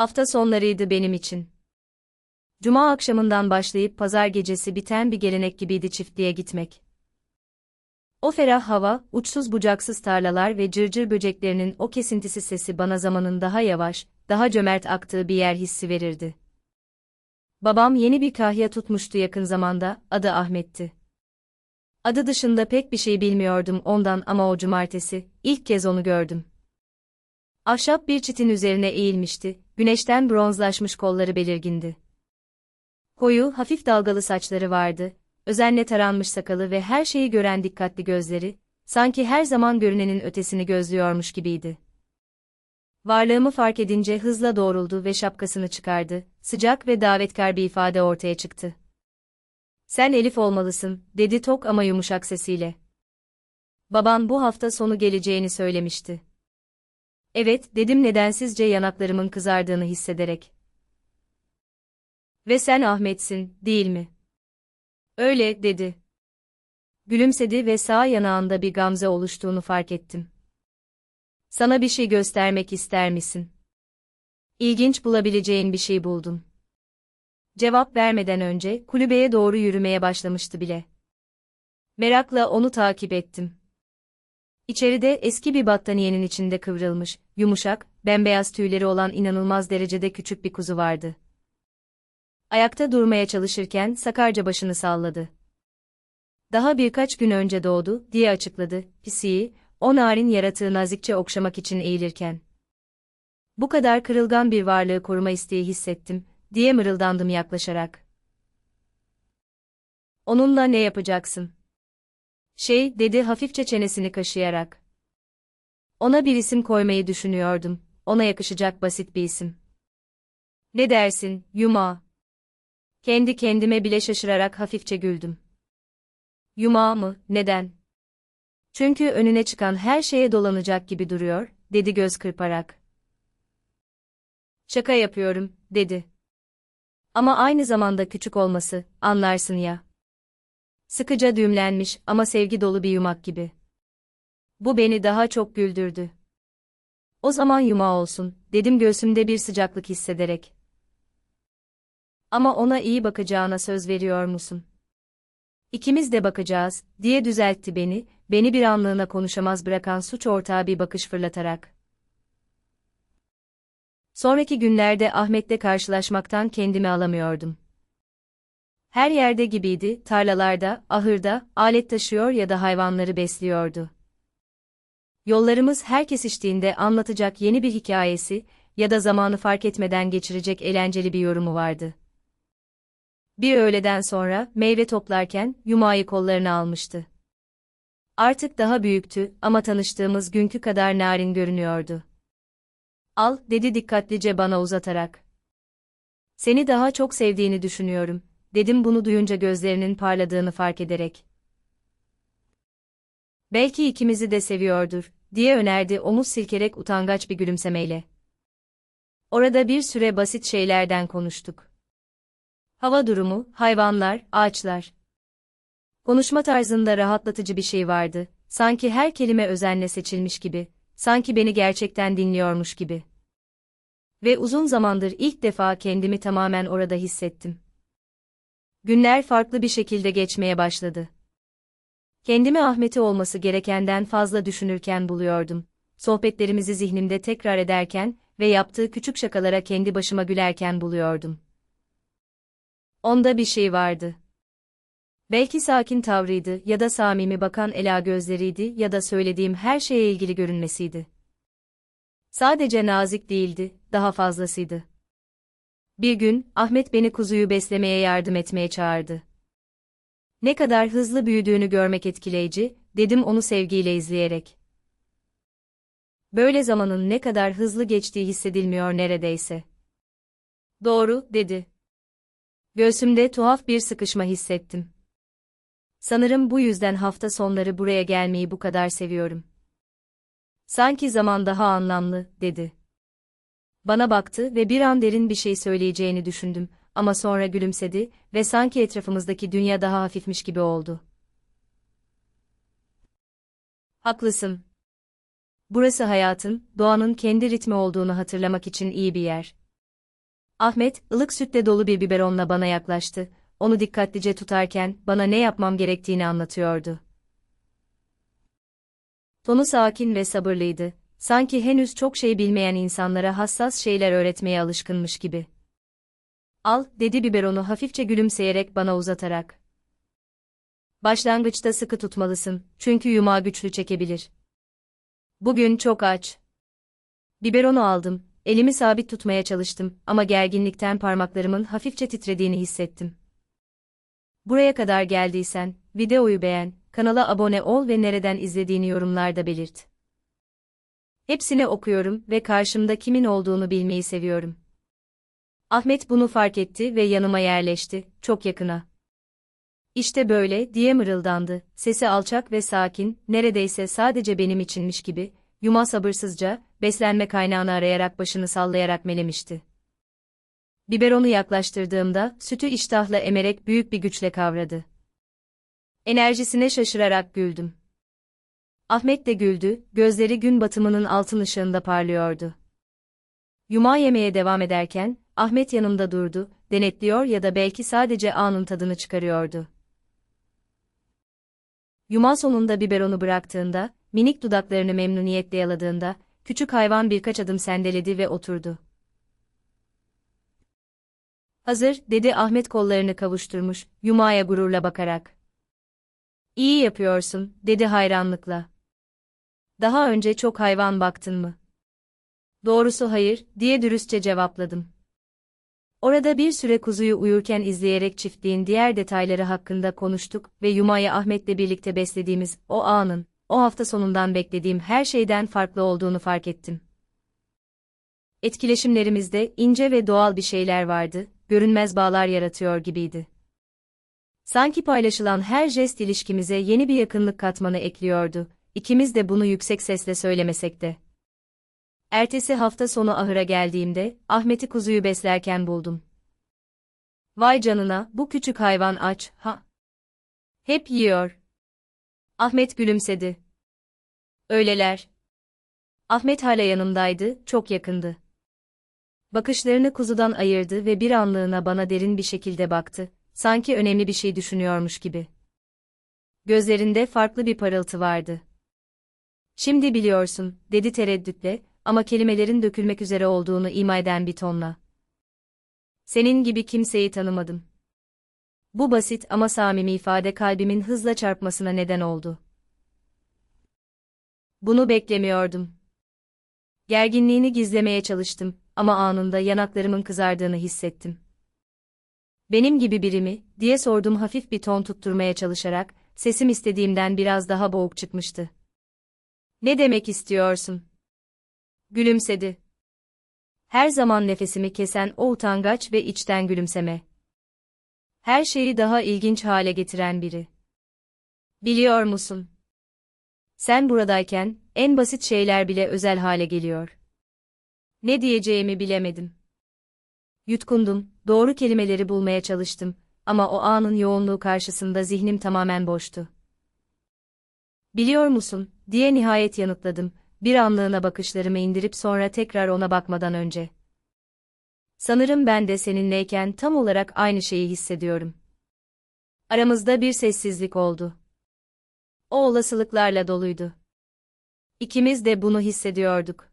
Hafta sonlarıydı benim için. Cuma akşamından başlayıp pazar gecesi biten bir gelenek gibiydi çiftliğe gitmek. O ferah hava, uçsuz bucaksız tarlalar ve cırcır böceklerinin o kesintisiz sesi bana zamanın daha yavaş, daha cömert aktığı bir yer hissi verirdi. Babam yeni bir kahya tutmuştu yakın zamanda, adı Ahmet'ti. Adı dışında pek bir şey bilmiyordum ondan ama o cumartesi, ilk kez onu gördüm. Ahşap bir çitin üzerine eğilmişti, güneşten bronzlaşmış kolları belirgindi. Koyu, hafif dalgalı saçları vardı, özenle taranmış sakalı ve her şeyi gören dikkatli gözleri, sanki her zaman görünenin ötesini gözlüyormuş gibiydi. Varlığımı fark edince hızla doğruldu ve şapkasını çıkardı, sıcak ve davetkar bir ifade ortaya çıktı. Sen Elif olmalısın, dedi tok ama yumuşak sesiyle. Baban bu hafta sonu geleceğini söylemişti. Evet, dedim nedensizce yanaklarımın kızardığını hissederek. Ve sen Ahmet'sin, değil mi? Öyle, dedi. Gülümsedi ve sağ yanağında bir gamze oluştuğunu fark ettim. Sana bir şey göstermek ister misin? İlginç bulabileceğin bir şey buldum. Cevap vermeden önce kulübeye doğru yürümeye başlamıştı bile. Merakla onu takip ettim. İçeride eski bir battaniyenin içinde kıvrılmış, yumuşak, bembeyaz tüyleri olan inanılmaz derecede küçük bir kuzu vardı. Ayakta durmaya çalışırken sakarca başını salladı. Daha birkaç gün önce doğdu, diye açıkladı, pisiyi, o narin yaratığı nazikçe okşamak için eğilirken. Bu kadar kırılgan bir varlığı koruma isteği hissettim, diye mırıldandım yaklaşarak. Onunla ne yapacaksın? Şey, dedi hafifçe çenesini kaşıyarak. Ona bir isim koymayı düşünüyordum, ona yakışacak basit bir isim. Ne dersin, Yuma? Kendi kendime bile şaşırarak hafifçe güldüm. Yuma mı, neden? Çünkü önüne çıkan her şeye dolanacak gibi duruyor, dedi göz kırparak. Şaka yapıyorum, dedi. Ama aynı zamanda küçük olması, anlarsın ya. Sıkıca düğümlenmiş ama sevgi dolu bir yumak gibi. Bu beni daha çok güldürdü. O zaman yuma olsun, dedim göğsümde bir sıcaklık hissederek. Ama ona iyi bakacağına söz veriyor musun? İkimiz de bakacağız, diye düzeltti beni, beni bir anlığına konuşamaz bırakan suç ortağı bir bakış fırlatarak. Sonraki günlerde Ahmet'le karşılaşmaktan kendimi alamıyordum. Her yerde gibiydi, tarlalarda, ahırda, alet taşıyor ya da hayvanları besliyordu. Yollarımız her kesiştiğinde anlatacak yeni bir hikayesi ya da zamanı fark etmeden geçirecek eğlenceli bir yorumu vardı. Bir öğleden sonra meyve toplarken Yuma'yı kollarına almıştı. Artık daha büyüktü ama tanıştığımız günkü kadar narin görünüyordu. Al, dedi dikkatlice bana uzatarak. Seni daha çok sevdiğini düşünüyorum, dedim bunu duyunca gözlerinin parladığını fark ederek. Belki ikimizi de seviyordur, diye önerdi omuz silkerek utangaç bir gülümsemeyle. Orada bir süre basit şeylerden konuştuk. Hava durumu, hayvanlar, ağaçlar. Konuşma tarzında rahatlatıcı bir şey vardı, sanki her kelime özenle seçilmiş gibi, sanki beni gerçekten dinliyormuş gibi. Ve uzun zamandır ilk defa kendimi tamamen orada hissettim. Günler farklı bir şekilde geçmeye başladı. Kendimi Ahmet'i olması gerekenden fazla düşünürken buluyordum. Sohbetlerimizi zihnimde tekrar ederken ve yaptığı küçük şakalara kendi başıma gülerken buluyordum. Onda bir şey vardı. Belki sakin tavrıydı ya da samimi bakan ela gözleriydi ya da söylediğim her şeye ilgili görünmesiydi. Sadece nazik değildi, daha fazlasıydı. Bir gün, Ahmet beni kuzuyu beslemeye yardım etmeye çağırdı. Ne kadar hızlı büyüdüğünü görmek etkileyici, dedim onu sevgiyle izleyerek. Böyle zamanın ne kadar hızlı geçtiği hissedilmiyor neredeyse. Doğru, dedi. Göğsümde tuhaf bir sıkışma hissettim. Sanırım bu yüzden hafta sonları buraya gelmeyi bu kadar seviyorum. Sanki zaman daha anlamlı, dedi. Bana baktı ve bir an derin bir şey söyleyeceğini düşündüm ama sonra gülümsedi ve sanki etrafımızdaki dünya daha hafifmiş gibi oldu. Haklısın. Burası hayatın, doğanın kendi ritmi olduğunu hatırlamak için iyi bir yer. Ahmet, ılık sütle dolu bir biberonla bana yaklaştı. Onu dikkatlice tutarken bana ne yapmam gerektiğini anlatıyordu. Tonu sakin ve sabırlıydı. Sanki henüz çok şey bilmeyen insanlara hassas şeyler öğretmeye alışkınmış gibi. Al, dedi biberonu hafifçe gülümseyerek bana uzatarak. Başlangıçta sıkı tutmalısın, çünkü yumağı güçlü çekebilir. Bugün çok aç. Biberonu aldım, elimi sabit tutmaya çalıştım ama gerginlikten parmaklarımın hafifçe titrediğini hissettim. Buraya kadar geldiysen, videoyu beğen, kanala abone ol ve nereden izlediğini yorumlarda belirt. Hepsini okuyorum ve karşımda kimin olduğunu bilmeyi seviyorum. Ahmet bunu fark etti ve yanıma yerleşti, çok yakına. İşte böyle, diye mırıldandı, sesi alçak ve sakin, neredeyse sadece benim içinmiş gibi, Yuma sabırsızca, beslenme kaynağını arayarak başını sallayarak melemişti. Biberonu yaklaştırdığımda, sütü iştahla emerek büyük bir güçle kavradı. Enerjisine şaşırarak güldüm. Ahmet de güldü, gözleri gün batımının altın ışığında parlıyordu. Yuma yemeye devam ederken, Ahmet yanımda durdu, denetliyor ya da belki sadece anın tadını çıkarıyordu. Yuma sonunda biberonu bıraktığında, minik dudaklarını memnuniyetle yaladığında, küçük hayvan birkaç adım sendeledi ve oturdu. Hazır, dedi Ahmet kollarını kavuşturmuş, Yuma'ya gururla bakarak. İyi yapıyorsun, dedi hayranlıkla. Daha önce çok hayvan baktın mı? Doğrusu hayır, diye dürüstçe cevapladım. Orada bir süre kuzuyu uyurken izleyerek çiftliğin diğer detayları hakkında konuştuk ve Yuma'yı Ahmet'le birlikte beslediğimiz o anın, o hafta sonundan beklediğim her şeyden farklı olduğunu fark ettim. Etkileşimlerimizde ince ve doğal bir şeyler vardı, görünmez bağlar yaratıyor gibiydi. Sanki paylaşılan her jest ilişkimize yeni bir yakınlık katmanı ekliyordu, ikimiz de bunu yüksek sesle söylemesek de. Ertesi hafta sonu ahıra geldiğimde, Ahmet'i kuzuyu beslerken buldum. Vay canına, bu küçük hayvan aç, ha. Hep yiyor. Ahmet gülümsedi. Öyleler. Ahmet hala yanımdaydı, çok yakındı. Bakışlarını kuzudan ayırdı ve bir anlığına bana derin bir şekilde baktı, sanki önemli bir şey düşünüyormuş gibi. Gözlerinde farklı bir parıltı vardı. Şimdi biliyorsun, dedi tereddütle, ama kelimelerin dökülmek üzere olduğunu ima eden bir tonla. Senin gibi kimseyi tanımadım. Bu basit ama samimi ifade kalbimin hızla çarpmasına neden oldu. Bunu beklemiyordum. Gerginliğini gizlemeye çalıştım ama anında yanaklarımın kızardığını hissettim. Benim gibi biri mi, diye sordum hafif bir ton tutturmaya çalışarak, sesim istediğimden biraz daha boğuk çıkmıştı. Ne demek istiyorsun? Gülümsedi. Her zaman nefesimi kesen o utangaç ve içten gülümseme. Her şeyi daha ilginç hale getiren biri. Biliyor musun? Sen buradayken, en basit şeyler bile özel hale geliyor. Ne diyeceğimi bilemedim. Yutkundum, doğru kelimeleri bulmaya çalıştım ama o anın yoğunluğu karşısında zihnim tamamen boştu. Biliyor musun, diye nihayet yanıtladım, bir anlığına bakışlarımı indirip sonra tekrar ona bakmadan önce. Sanırım ben de seninleyken tam olarak aynı şeyi hissediyorum. Aramızda bir sessizlik oldu. O olasılıklarla doluydu. İkimiz de bunu hissediyorduk.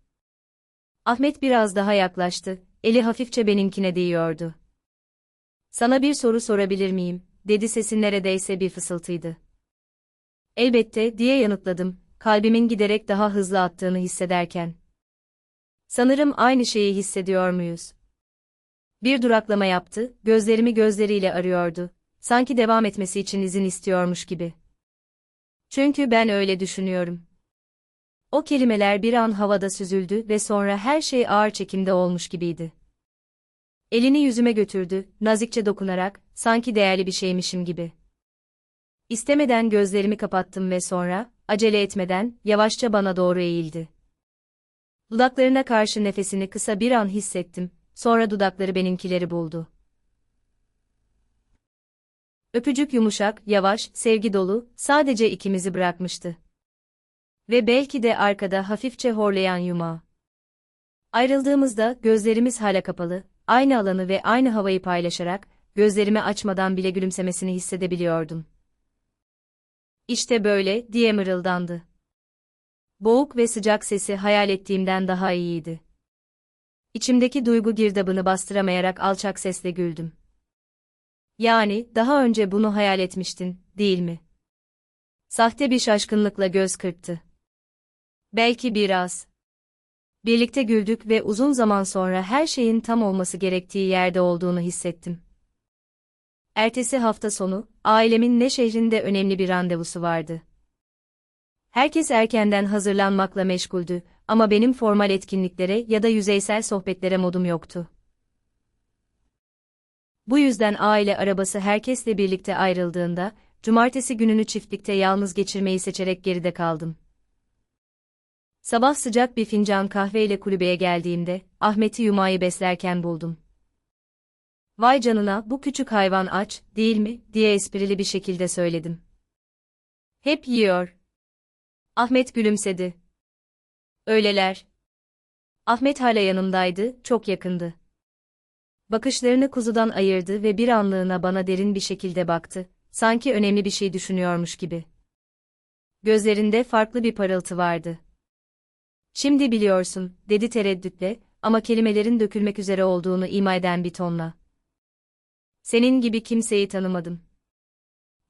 Ahmet biraz daha yaklaştı, eli hafifçe benimkine değiyordu. Sana bir soru sorabilir miyim, dedi sesin neredeyse bir fısıltıydı. Elbette, diye yanıtladım, kalbimin giderek daha hızlı attığını hissederken. Sanırım aynı şeyi hissediyor muyuz? Bir duraklama yaptı, gözlerimi gözleriyle arıyordu. Sanki devam etmesi için izin istiyormuş gibi. Çünkü ben öyle düşünüyorum. O kelimeler bir an havada süzüldü ve sonra her şey ağır çekimde olmuş gibiydi. Elini yüzüme götürdü, nazikçe dokunarak, sanki değerli bir şeymişim gibi. İstemeden gözlerimi kapattım ve sonra, acele etmeden, yavaşça bana doğru eğildi. Dudaklarına karşı nefesini kısa bir an hissettim, sonra dudakları benimkileri buldu. Öpücük yumuşak, yavaş, sevgi dolu, sadece ikimizi bırakmıştı. Ve belki de arkada hafifçe horlayan yumağı. Ayrıldığımızda gözlerimiz hala kapalı, aynı alanı ve aynı havayı paylaşarak, gözlerimi açmadan bile gülümsemesini hissedebiliyordum. İşte böyle, diye mırıldandı. Boğuk ve sıcak sesi hayal ettiğimden daha iyiydi. İçimdeki duygu girdabını bastıramayarak alçak sesle güldüm. Yani, daha önce bunu hayal etmiştin, değil mi? Sahte bir şaşkınlıkla göz kırptı. Belki biraz. Birlikte güldük ve uzun zaman sonra her şeyin tam olması gerektiği yerde olduğunu hissettim. Ertesi hafta sonu, ailemin ne şehrinde önemli bir randevusu vardı. Herkes erkenden hazırlanmakla meşguldü ama benim formal etkinliklere ya da yüzeysel sohbetlere modum yoktu. Bu yüzden aile arabası herkesle birlikte ayrıldığında, cumartesi gününü çiftlikte yalnız geçirmeyi seçerek geride kaldım. Sabah sıcak bir fincan kahveyle kulübeye geldiğimde, Ahmet'i yumayı beslerken buldum. Vay canına, bu küçük hayvan aç, değil mi, diye esprili bir şekilde söyledim. Hep yiyor. Ahmet gülümsedi. Öyleler. Ahmet hala yanımdaydı, çok yakındı. Bakışlarını kuzudan ayırdı ve bir anlığına bana derin bir şekilde baktı, sanki önemli bir şey düşünüyormuş gibi. Gözlerinde farklı bir parıltı vardı. Şimdi biliyorsun, dedi tereddütle, ama kelimelerin dökülmek üzere olduğunu ima eden bir tonla. Senin gibi kimseyi tanımadım.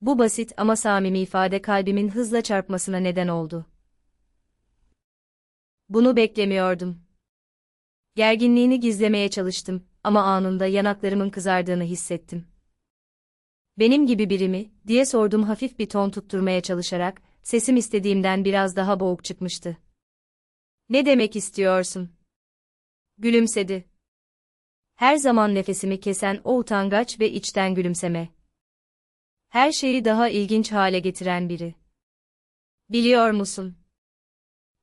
Bu basit ama samimi ifade kalbimin hızla çarpmasına neden oldu. Bunu beklemiyordum. Gerginliğini gizlemeye çalıştım ama anında yanaklarımın kızardığını hissettim. Benim gibi biri mi, diye sordum hafif bir ton tutturmaya çalışarak, sesim istediğimden biraz daha boğuk çıkmıştı. Ne demek istiyorsun? Gülümsedi. Her zaman nefesimi kesen o utangaç ve içten gülümseme. Her şeyi daha ilginç hale getiren biri. Biliyor musun?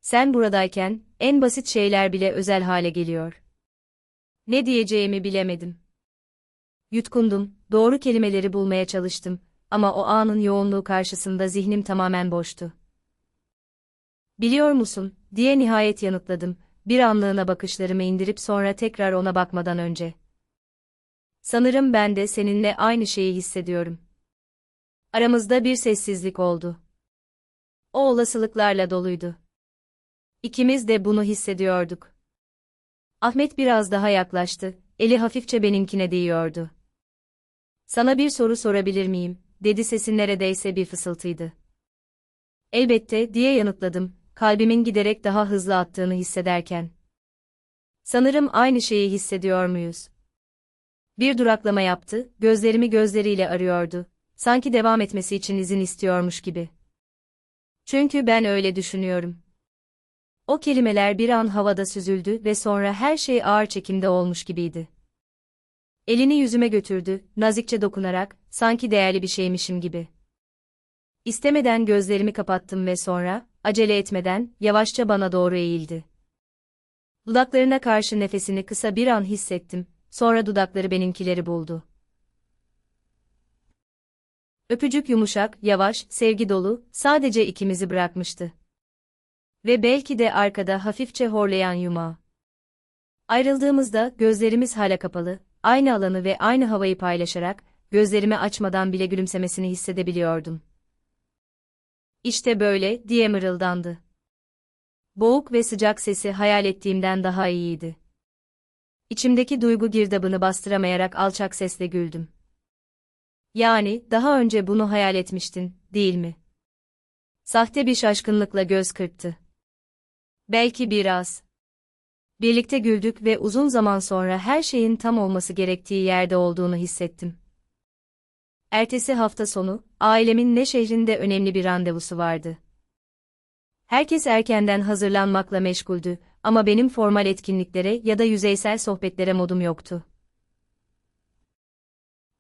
Sen buradayken, en basit şeyler bile özel hale geliyor. Ne diyeceğimi bilemedim. Yutkundum, doğru kelimeleri bulmaya çalıştım ama o anın yoğunluğu karşısında zihnim tamamen boştu. Biliyor musun, diye nihayet yanıtladım, bir anlığına bakışlarımı indirip sonra tekrar ona bakmadan önce. Sanırım ben de seninle aynı şeyi hissediyorum. Aramızda bir sessizlik oldu. O olasılıklarla doluydu. İkimiz de bunu hissediyorduk. Ahmet biraz daha yaklaştı, eli hafifçe benimkine değiyordu. Sana bir soru sorabilir miyim, dedi sesin neredeyse bir fısıltıydı. Elbette, diye yanıtladım, kalbimin giderek daha hızlı attığını hissederken. Sanırım aynı şeyi hissediyor muyuz? Bir duraklama yaptı, gözlerimi gözleriyle arıyordu. Sanki devam etmesi için izin istiyormuş gibi. Çünkü ben öyle düşünüyorum. O kelimeler bir an havada süzüldü ve sonra her şey ağır çekimde olmuş gibiydi. Elini yüzüme götürdü, nazikçe dokunarak, sanki değerli bir şeymişim gibi. İstemeden gözlerimi kapattım ve sonra, acele etmeden, yavaşça bana doğru eğildi. Dudaklarına karşı nefesini kısa bir an hissettim, sonra dudakları benimkileri buldu. Öpücük yumuşak, yavaş, sevgi dolu, sadece ikimizi bırakmıştı. Ve belki de arkada hafifçe horlayan yumağı. Ayrıldığımızda gözlerimiz hala kapalı, aynı alanı ve aynı havayı paylaşarak, gözlerimi açmadan bile gülümsemesini hissedebiliyordum. İşte böyle, diye mırıldandı. Boğuk ve sıcak sesi hayal ettiğimden daha iyiydi. İçimdeki duygu girdabını bastıramayarak alçak sesle güldüm. Yani, daha önce bunu hayal etmiştin, değil mi? Sahte bir şaşkınlıkla göz kırptı. Belki biraz. Birlikte güldük ve uzun zaman sonra her şeyin tam olması gerektiği yerde olduğunu hissettim. Ertesi hafta sonu, ailemin ne şehrinde önemli bir randevusu vardı. Herkes erkenden hazırlanmakla meşguldü ama benim formal etkinliklere ya da yüzeysel sohbetlere modum yoktu.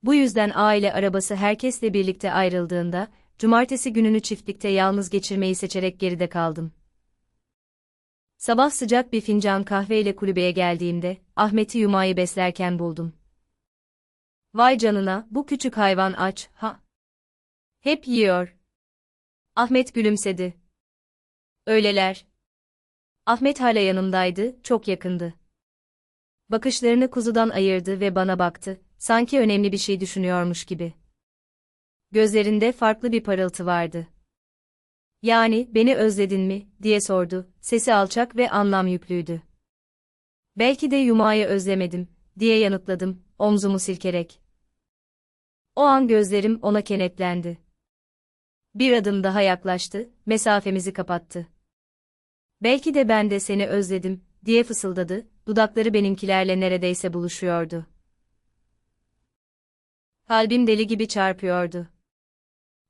Bu yüzden aile arabası herkesle birlikte ayrıldığında, cumartesi gününü çiftlikte yalnız geçirmeyi seçerek geride kaldım. Sabah sıcak bir fincan kahveyle kulübeye geldiğimde, Ahmet'i yumayı beslerken buldum. Vay canına, bu küçük hayvan aç, ha. Hep yiyor. Ahmet gülümsedi. Öyleler. Ahmet hala yanımdaydı, çok yakındı. Bakışlarını kuzudan ayırdı ve bana baktı, sanki önemli bir şey düşünüyormuş gibi. Gözlerinde farklı bir parıltı vardı. Yani, beni özledin mi, diye sordu, sesi alçak ve anlam yüklüydü. Belki de Yuma'yı özlemedim, diye yanıtladım, omzumu silkerek. O an gözlerim ona kenetlendi. Bir adım daha yaklaştı, mesafemizi kapattı. Belki de ben de seni özledim, diye fısıldadı, dudakları benimkilerle neredeyse buluşuyordu. Kalbim deli gibi çarpıyordu.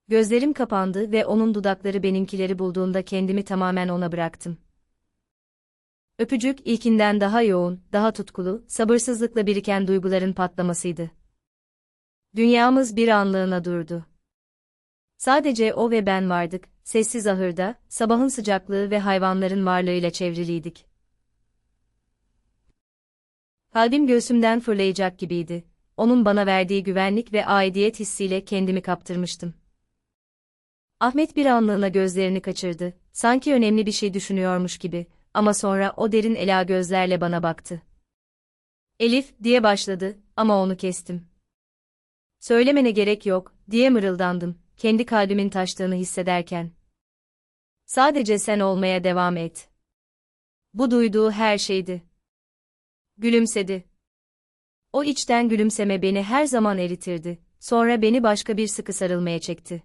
Gözlerim kapandı ve onun dudakları benimkileri bulduğunda kendimi tamamen ona bıraktım. Öpücük ilkinden daha yoğun, daha tutkulu, sabırsızlıkla biriken duyguların patlamasıydı. Dünyamız bir anlığına durdu. Sadece o ve ben vardık, sessiz ahırda, sabahın sıcaklığı ve hayvanların varlığıyla çevriliydik. Kalbim göğsümden fırlayacak gibiydi. Onun bana verdiği güvenlik ve aidiyet hissiyle kendimi kaptırmıştım. Ahmet bir anlığına gözlerini kaçırdı, sanki önemli bir şey düşünüyormuş gibi, ama sonra o derin ela gözlerle bana baktı. Elif, diye başladı, ama onu kestim. Söylemene gerek yok, diye mırıldandım, kendi kalbimin taştığını hissederken. Sadece sen olmaya devam et. Bu duyduğu her şeydi. Gülümsedi. O içten gülümseme beni her zaman eritirdi, sonra beni başka bir sıkı sarılmaya çekti.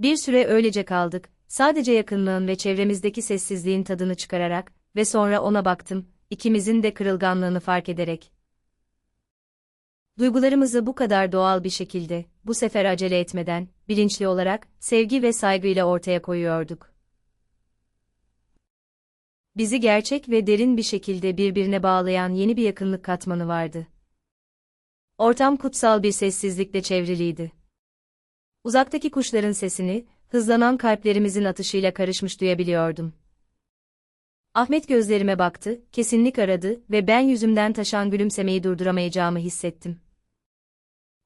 Bir süre öylece kaldık, sadece yakınlığın ve çevremizdeki sessizliğin tadını çıkararak ve sonra ona baktım, ikimizin de kırılganlığını fark ederek. Duygularımızı bu kadar doğal bir şekilde, bu sefer acele etmeden, bilinçli olarak, sevgi ve saygıyla ortaya koyuyorduk. Bizi gerçek ve derin bir şekilde birbirine bağlayan yeni bir yakınlık katmanı vardı. Ortam kutsal bir sessizlikle çevriliydi. Uzaktaki kuşların sesini, hızlanan kalplerimizin atışıyla karışmış duyabiliyordum. Ahmet gözlerime baktı, kesinlik aradı ve ben yüzümden taşan gülümsemeyi durduramayacağımı hissettim.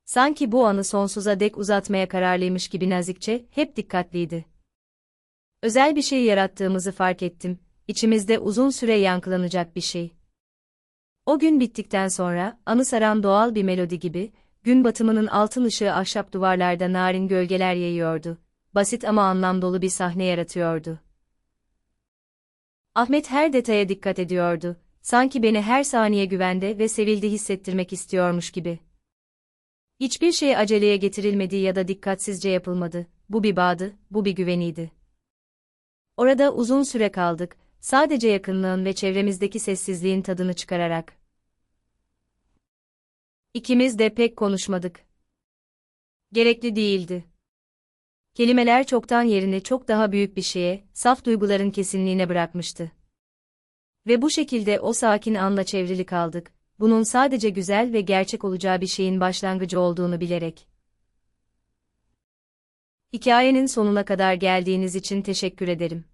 Sanki bu anı sonsuza dek uzatmaya kararlıymış gibi nazikçe, hep dikkatliydi. Özel bir şey yarattığımızı fark ettim, içimizde uzun süre yankılanacak bir şey. O gün bittikten sonra, anı saran doğal bir melodi gibi, gün batımının altın ışığı ahşap duvarlarda narin gölgeler yayıyordu. Basit ama anlam dolu bir sahne yaratıyordu. Ahmet her detaya dikkat ediyordu, sanki beni her saniye güvende ve sevildi hissettirmek istiyormuş gibi. Hiçbir şey aceleye getirilmedi ya da dikkatsizce yapılmadı, bu bir bağdı, bu bir güveniydi. Orada uzun süre kaldık, sadece yakınlığın ve çevremizdeki sessizliğin tadını çıkararak. İkimiz de pek konuşmadık. Gerekli değildi. Kelimeler çoktan yerini çok daha büyük bir şeye, saf duyguların kesinliğine bırakmıştı. Ve bu şekilde o sakin anla çevrili kaldık, bunun sadece güzel ve gerçek olacağı bir şeyin başlangıcı olduğunu bilerek. Hikayenin sonuna kadar geldiğiniz için teşekkür ederim.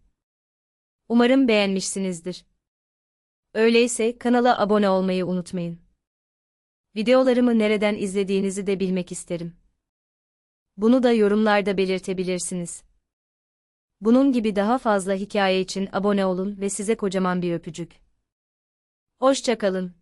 Umarım beğenmişsinizdir. Öyleyse kanala abone olmayı unutmayın. Videolarımı nereden izlediğinizi de bilmek isterim. Bunu da yorumlarda belirtebilirsiniz. Bunun gibi daha fazla hikaye için abone olun ve size kocaman bir öpücük. Hoşçakalın.